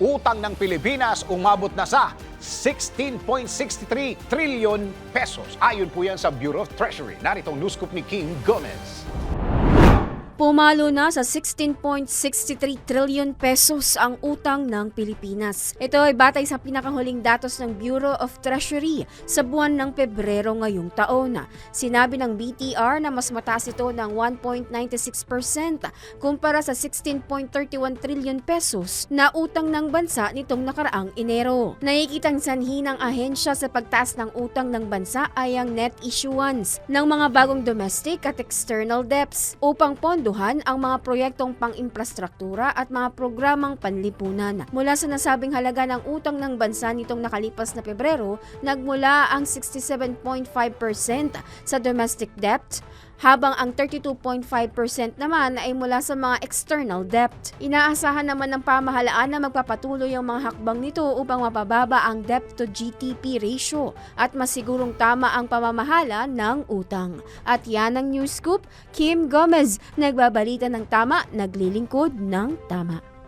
utang ng Pilipinas umabot na sa 16.63 trillion pesos. Ayon po yan sa Bureau of Treasury. Narito ang news scoop ni King Gomez. Pumalo na sa 16.63 trillion pesos ang utang ng Pilipinas. Ito ay batay sa pinakahuling datos ng Bureau of Treasury sa buwan ng Pebrero ngayong taon. Sinabi ng BTR na mas mataas ito ng 1.96% kumpara sa 16.31 trillion pesos na utang ng bansa nitong nakaraang Enero. Nakikitang sanhi ng ahensya sa pagtaas ng utang ng bansa ay ang net issuance ng mga bagong domestic at external debts upang pondohan ang mga proyektong pang-infrastruktura at mga programang panlipunan. Mula sa nasabing halaga ng utang ng bansa nitong nakalipas na Pebrero, nagmula ang 67.5% sa domestic debt habang ang 32.5% naman ay mula sa mga external debt. Inaasahan naman ng pamahalaan na magpapatuloy ang mga hakbang nito upang mapababa ang debt to GDP ratio at masigurong tama ang pamamahala ng utang. At yan ang news scoop, Kim Gomez, nagbabalita ng tama, naglilingkod ng tama.